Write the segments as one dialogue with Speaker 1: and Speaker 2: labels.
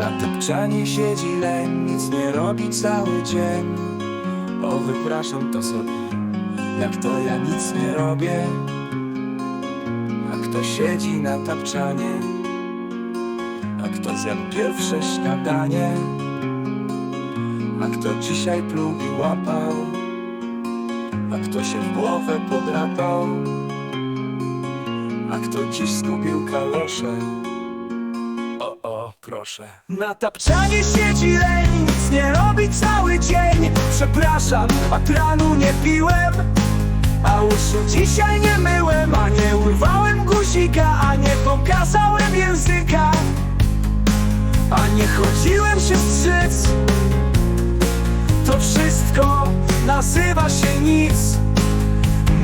Speaker 1: tapczanie siedzi leń, nic nie robi cały dzień. O, wypraszam to sobie, jak to ja nic nie robię. A kto siedzi na tapczanie? A kto zjadł pierwsze śniadanie? A kto dzisiaj pluł i łapał? A kto się w głowę podrapał? A kto dziś zgubił kalosze? Proszę. Na tapczanie siedzi leń, nic nie robi cały dzień. Przepraszam, patranu nie piłem, a uszu dzisiaj nie myłem, a nie urwałem guzika, a nie pokazałem języka, a nie chodziłem się strzec. To wszystko nazywa się nic.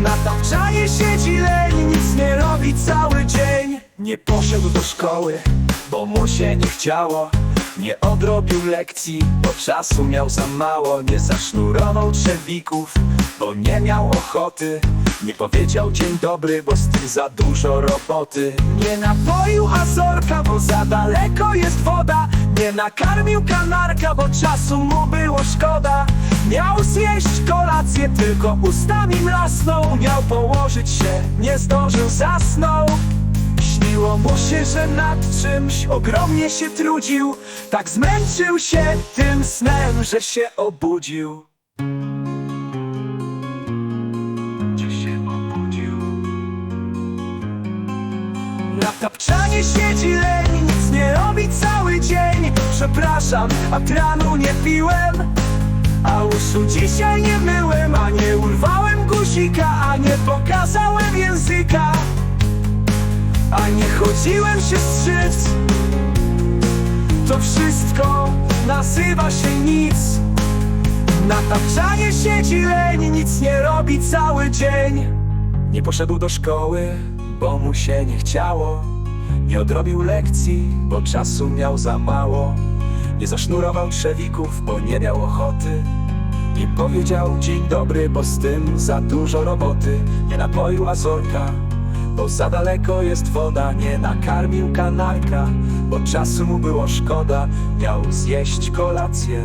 Speaker 1: Na tapczanie siedzi leń, nic nie robi cały dzień. Nie poszedł do szkoły, bo mu się nie chciało. Nie odrobił lekcji, bo czasu miał za mało. Nie zasznurował trzewików, bo nie miał ochoty. Nie powiedział dzień dobry, bo z tym za dużo roboty. Nie napoił azorka, bo za daleko jest woda. Nie nakarmił kanarka, bo czasu mu było szkoda. Miał zjeść kolację, tylko ustami mlasnął. Miał położyć się, nie zdążył, zasnął. Śniło mu się, że nad czymś ogromnie się trudził. Tak zmęczył się tym snem, że się obudził. Się obudził. Na tapczanie siedzi leń, nic nie robi cały dzień. Przepraszam, a tranu nie piłem. A uszu dzisiaj nie myłem, A nie chodziłem się strzec To wszystko nazywa się nic. Na tapczanie siedzi leń Nic nie robi cały dzień. Nie poszedł do szkoły, bo mu się nie chciało. Nie odrobił lekcji, bo czasu miał za mało. Nie zasznurował trzewików, bo nie miał ochoty. Nie powiedział dzień dobry, bo z tym za dużo roboty. Nie napoił azorka, bo za daleko jest woda Nie nakarmił kanarka, bo czasu mu było szkoda Miał zjeść kolację,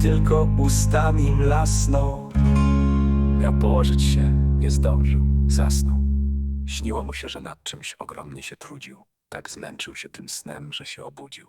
Speaker 1: tylko ustami mlasnął Miał położyć się, nie zdążył, zasnął. Śniło mu się, że nad czymś ogromnie się trudził. Tak zmęczył się tym snem, że się obudził